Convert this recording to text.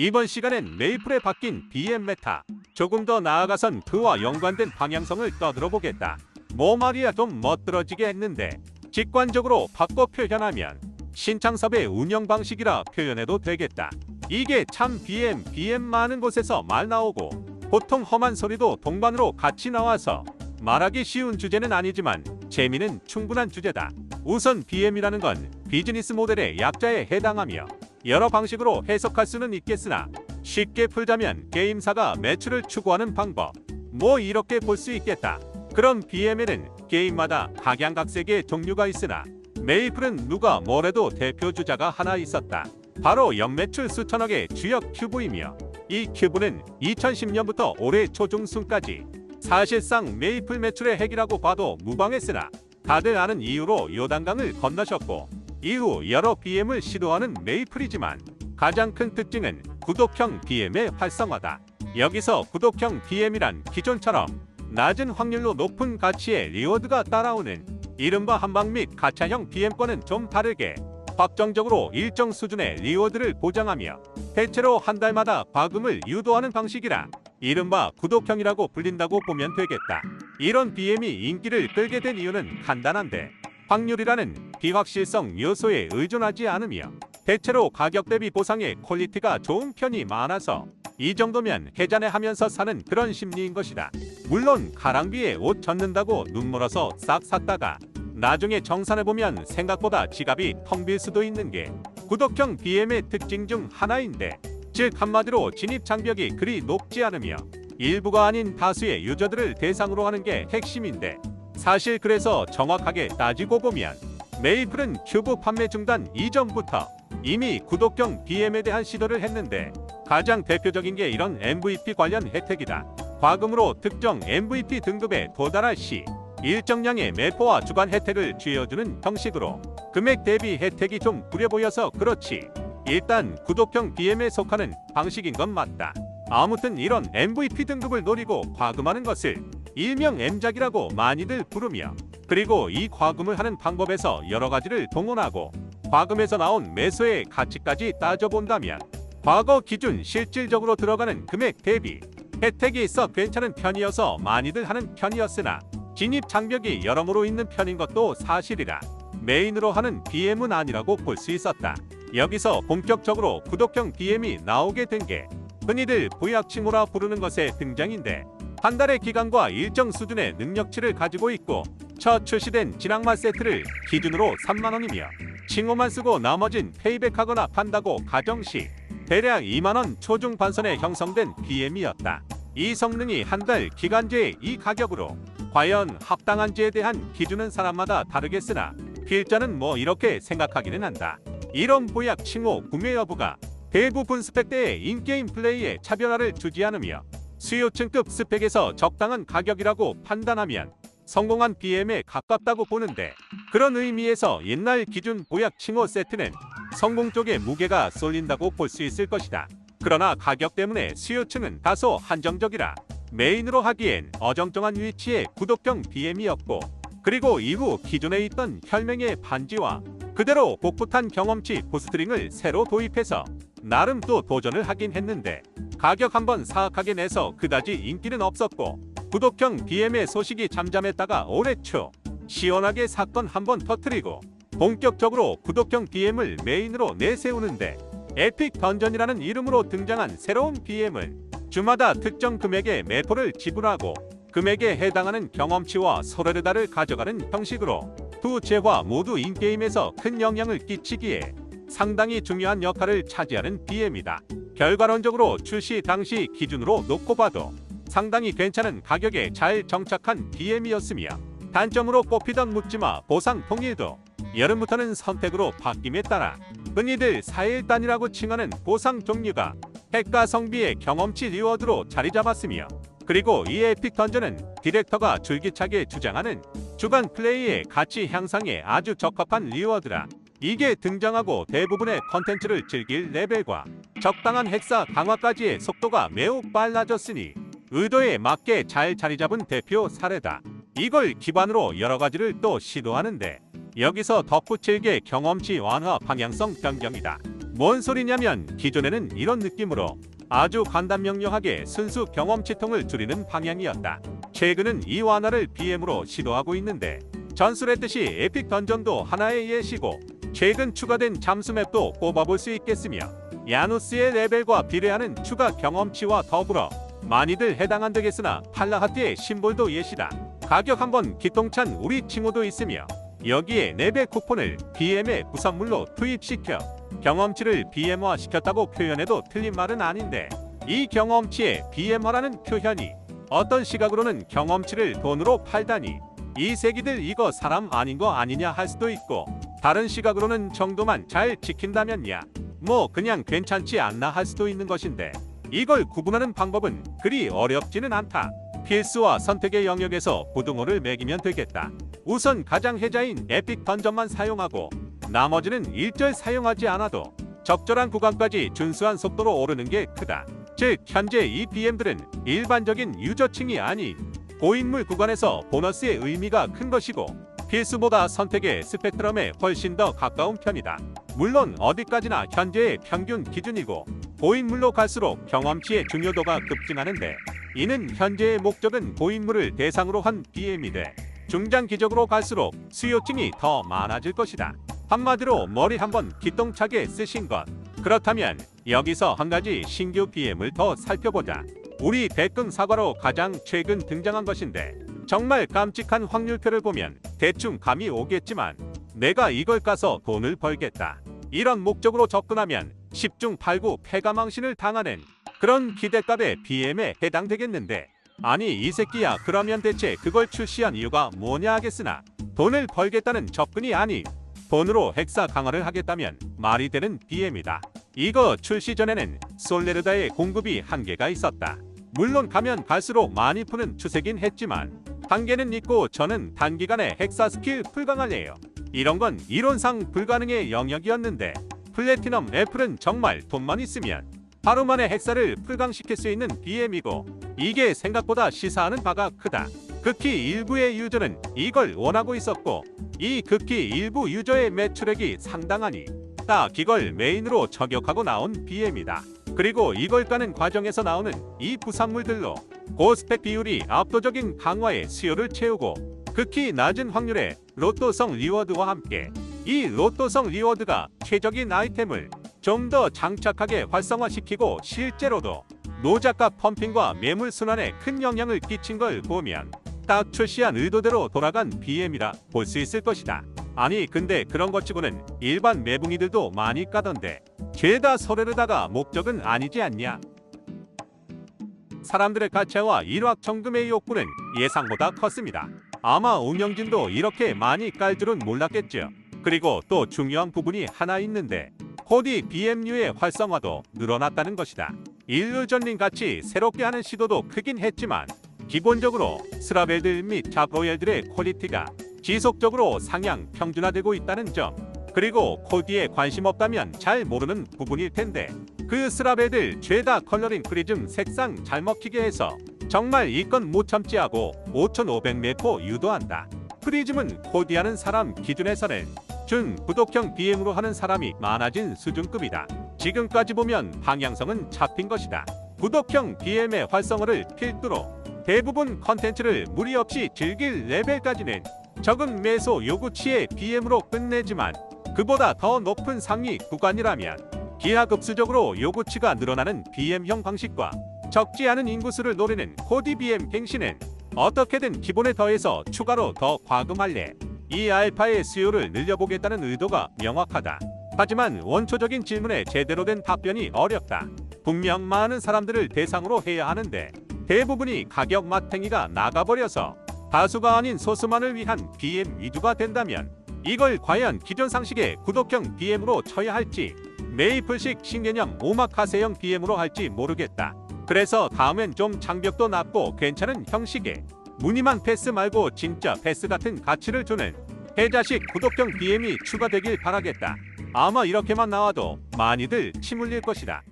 이번 시간엔 메이플에 바뀐 BM 메타 조금 더 나아가선 그와 연관된 방향성을 떠들어 보겠다. 뭐 말이야 좀 멋들어지게 했는데 직관적으로 바꿔 표현하면 신창섭의 운영 방식이라 표현해도 되겠다. 이게 참 BM BM 많은 곳에서 말 나오고 보통 험한 소리도 동반으로 같이 나와서 말하기 쉬운 주제는 아니지만 재미는 충분한 주제다. 우선 BM이라는 건 비즈니스 모델의 약자에 해당하며 여러 방식으로 해석할 수는 있겠으나 쉽게 풀자면 게임사가 매출을 추구하는 방법 뭐 이렇게 볼 수 있겠다. 그럼 BM에는 게임마다 각양각색의 종류가 있으나 메이플은 누가 뭐래도 대표 주자가 하나 있었다. 바로 연매출 수천억의 주역 큐브이며 이 큐브는 2010년부터 올해 초중순까지 사실상 메이플 매출의 핵이라고 봐도 무방했으나 다들 아는 이유로 요단강을 건너셨고 이후 여러 BM을 시도하는 메이플이지만 가장 큰 특징은 구독형 BM의 활성화다. 여기서 구독형 BM이란 기존처럼 낮은 확률로 높은 가치의 리워드가 따라오는 이른바 한방 및 가차형 BM과는 좀 다르게 확정적으로 일정 수준의 리워드를 보장하며 대체로 한 달마다 과금을 유도하는 방식이라 이른바 구독형이라고 불린다고 보면 되겠다. 이런 BM이 인기를 끌게 된 이유는 간단한데 확률이라는 비확실성 요소에 의존하지 않으며 대체로 가격 대비 보상의 퀄리티가 좋은 편이 많아서 이 정도면 해자내 하면서 사는 그런 심리인 것이다. 물론 가랑비에 옷 젖는다고 눈물어서 싹 샀다가 나중에 정산해보면 생각보다 지갑이 텅 빌 수도 있는 게 구독형 BM의 특징 중 하나인데 즉 한마디로 진입 장벽이 그리 높지 않으며 일부가 아닌 다수의 유저들을 대상으로 하는 게 핵심인데 사실 그래서 정확하게 따지고 보면 메이플은 큐브 판매 중단 이전부터 이미 구독형 BM에 대한 시도를 했는데 가장 대표적인 게 이런 MVP 관련 혜택이다. 과금으로 특정 MVP 등급에 도달할 시 일정량의 매포와 주간 혜택을 쥐어주는 형식으로 금액 대비 혜택이 좀 부려 보여서 그렇지. 일단 구독형 BM에 속하는 방식인 건 맞다. 아무튼 이런 MVP 등급을 노리고 과금하는 것을 일명 M작이라고 많이들 부르며 그리고 이 과금을 하는 방법에서 여러 가지를 동원하고 과금에서 나온 매수의 가치까지 따져본다면 과거 기준 실질적으로 들어가는 금액 대비 혜택이 있어 괜찮은 편이어서 많이들 하는 편이었으나 진입 장벽이 여러모로 있는 편인 것도 사실이라 메인으로 하는 BM은 아니라고 볼 수 있었다. 여기서 본격적으로 구독형 BM이 나오게 된 게 흔히들 부약칭호라 부르는 것의 등장인데 한 달의 기간과 일정 수준의 능력치를 가지고 있고 첫 출시된 진앙마 세트를 기준으로 3만 원이며 칭호만 쓰고 나머진 페이백하거나 판다고 가정 시 대략 2만 원 초중 반선에 형성된 BM이었다. 이 성능이 한 달 기간제의 이 가격으로 과연 합당한지에 대한 기준은 사람마다 다르겠으나 필자는 뭐 이렇게 생각하기는 한다. 이런 보약 칭호 구매 여부가 대부분 스펙대의 인게임 플레이에 차별화를 주지 않으며 수요층급 스펙에서 적당한 가격이라고 판단하면 성공한 BM에 가깝다고 보는데 그런 의미에서 옛날 기준 보약 칭호 세트는 성공 쪽에 무게가 쏠린다고 볼 수 있을 것이다. 그러나 가격 때문에 수요층은 다소 한정적이라 메인으로 하기엔 어정쩡한 위치의 구독형 BM이었고 그리고 이후 기존에 있던 혈맹의 반지와 그대로 복붙한 경험치 부스트링을 새로 도입해서 나름 또 도전을 하긴 했는데 가격 한번 사악하게 내서 그다지 인기는 없었고 구독형 BM의 소식이 잠잠했다가 올해 초 시원하게 사건 한번 터트리고 본격적으로 구독형 BM을 메인으로 내세우는데 에픽 던전이라는 이름으로 등장한 새로운 BM은 주마다 특정 금액의 매포를 지불하고 금액에 해당하는 경험치와 소레르다를 가져가는 형식으로 두 재화 모두 인게임에서 큰 영향을 끼치기에 상당히 중요한 역할을 차지하는 BM이다. 결과론적으로 출시 당시 기준으로 놓고 봐도 상당히 괜찮은 가격에 잘 정착한 BM이었으며 단점으로 꼽히던 묻지마 보상 통일도 여름부터는 선택으로 바뀜에 따라 흔히들 4일단이라고 칭하는 보상 종류가 핵과 성비의 경험치 리워드로 자리 잡았으며 그리고 이 에픽 던전은 디렉터가 줄기차게 주장하는 주간 플레이의 가치 향상에 아주 적합한 리워드라 이게 등장하고 대부분의 컨텐츠를 즐길 레벨과 적당한 핵사 강화까지의 속도가 매우 빨라졌으니 의도에 맞게 잘 자리 잡은 대표 사례다. 이걸 기반으로 여러 가지를 또 시도하는데 여기서 덧붙일 게 경험치 완화 방향성 변경이다. 뭔 소리냐면 기존에는 이런 느낌으로 아주 간단명료하게 순수 경험치통을 줄이는 방향이었다. 최근은 이 완화를 BM으로 시도하고 있는데 전술했듯이 에픽 던전도 하나의 예시고 최근 추가된 잠수맵도 꼽아볼 수 있겠으며 야누스의 레벨과 비례하는 추가 경험치와 더불어 많이들 해당 안 되겠으나 팔라하트의 심볼도 예시다. 가격 한번 기똥찬 우리 칭호도 있으며 여기에 4배 쿠폰을 BM의 부산물로 투입시켜 경험치를 BM화 시켰다고 표현해도 틀린 말은 아닌데 이 경험치에 BM화라는 표현이 어떤 시각으로는 경험치를 돈으로 팔다니 이 새끼들 이거 사람 아닌 거 아니냐 할 수도 있고 다른 시각으로는 정도만 잘 지킨다면야 뭐 그냥 괜찮지 않나 할 수도 있는 것인데 이걸 구분하는 방법은 그리 어렵지는 않다. 필수와 선택의 영역에서 부등호를 매기면 되겠다. 우선 가장 혜자인 에픽 던전만 사용하고 나머지는 일절 사용하지 않아도 적절한 구간까지 준수한 속도로 오르는 게 크다. 즉 현재 이 BM들은 일반적인 유저층이 아닌 고인물 구간에서 보너스의 의미가 큰 것이고 필수보다 선택의 스펙트럼에 훨씬 더 가까운 편이다. 물론 어디까지나 현재의 평균 기준이고 고인물로 갈수록 경험치의 중요도가 급증하는데 이는 현재의 목적은 고인물을 대상으로 한 BM이 돼 중장기적으로 갈수록 수요층이 더 많아질 것이다. 한마디로 머리 한번 기똥차게 쓰신 것. 그렇다면 여기서 한 가지 신규 BM을 더 살펴보자. 우리 백금 사과로 가장 최근 등장한 것인데 정말 깜찍한 확률표를 보면 대충 감이 오겠지만 내가 이걸 까서 돈을 벌겠다. 이런 목적으로 접근하면 10중 8구 패가망신을 당하는 그런 기대값의 BM에 해당되겠는데 아니 이 새끼야 그러면 대체 그걸 출시한 이유가 뭐냐 하겠으나 돈을 벌겠다는 접근이 아니 돈으로 핵사 강화를 하겠다면 말이 되는 BM이다. 이거 출시 전에는 솔레르다의 공급이 한계가 있었다. 물론 가면 갈수록 많이 푸는 추세긴 했지만 한계는 있고 저는 단기간에 핵사 스킬 풀강할래요. 이런 건 이론상 불가능의 영역이었는데 플래티넘 애플은 정말 돈만 있으면 하루 만에 핵사를 풀강시킬 수 있는 BM이고 이게 생각보다 시사하는 바가 크다. 극히 일부의 유저는 이걸 원하고 있었고 이 극히 일부 유저의 매출액이 상당하니 딱 이걸 메인으로 저격하고 나온 BM이다. 그리고 이걸 까는 과정에서 나오는 이 부산물들로 고스펙 비율이 압도적인 강화의 수요를 채우고 극히 낮은 확률의 로또성 리워드와 함께 이 로또성 리워드가 최적인 아이템을 좀 더 장착하게 활성화시키고 실제로도 노작가 펌핑과 매물 순환에 큰 영향을 끼친 걸 보면 딱 출시한 의도대로 돌아간 BM이라 볼 수 있을 것이다. 아니 근데 그런 것 치고는 일반 매붕이들도 많이 까던데 죄다 소레르다가 목적은 아니지 않냐? 사람들의 가치와 일확천금의 욕구는 예상보다 컸습니다. 아마 운영진도 이렇게 많이 깔 줄은 몰랐겠죠. 그리고 또 중요한 부분이 하나 있는데 코디 BMU의 활성화도 늘어났다는 것이다. 일루전님 같이 새롭게 하는 시도도 크긴 했지만 기본적으로 스라벨들 및 자브로엘들의 퀄리티가 지속적으로 상향 평준화되고 있다는 점 그리고 코디에 관심 없다면 잘 모르는 부분일 텐데 그 스라벨들 죄다 컬러링 프리즘 색상 잘 먹히게 해서 정말 이 건 못 참지 하고 5500메포 유도한다. 프리즘은 코디하는 사람 기준에서는 준 구독형 BM으로 하는 사람이 많아진 수준급이다. 지금까지 보면 방향성은 잡힌 것이다. 구독형 BM의 활성화를 필두로 대부분 컨텐츠를 무리 없이 즐길 레벨까지는 적은 매소 요구치의 BM으로 끝내지만 그보다 더 높은 상위 구간이라면 기하급수적으로 요구치가 늘어나는 BM형 방식과 적지 않은 인구수를 노리는 코디 BM 갱신은 어떻게든 기본에 더해서 추가로 더 과금할래 이 알파의 수요를 늘려보겠다는 의도가 명확하다. 하지만 원초적인 질문에 제대로 된 답변이 어렵다. 분명 많은 사람들을 대상으로 해야 하는데 대부분이 가격 마탱이가 나가버려서 다수가 아닌 소수만을 위한 BM 위주가 된다면 이걸 과연 기존 상식의 구독형 BM으로 쳐야 할지 메이플식 신개념 오마카세형 BM으로 할지 모르겠다. 그래서 다음엔 좀 장벽도 낮고 괜찮은 형식의 무늬만 패스 말고 진짜 패스 같은 가치를 주는 해자식 구독형 BM이 추가되길 바라겠다. 아마 이렇게만 나와도 많이들 침 흘릴 것이다.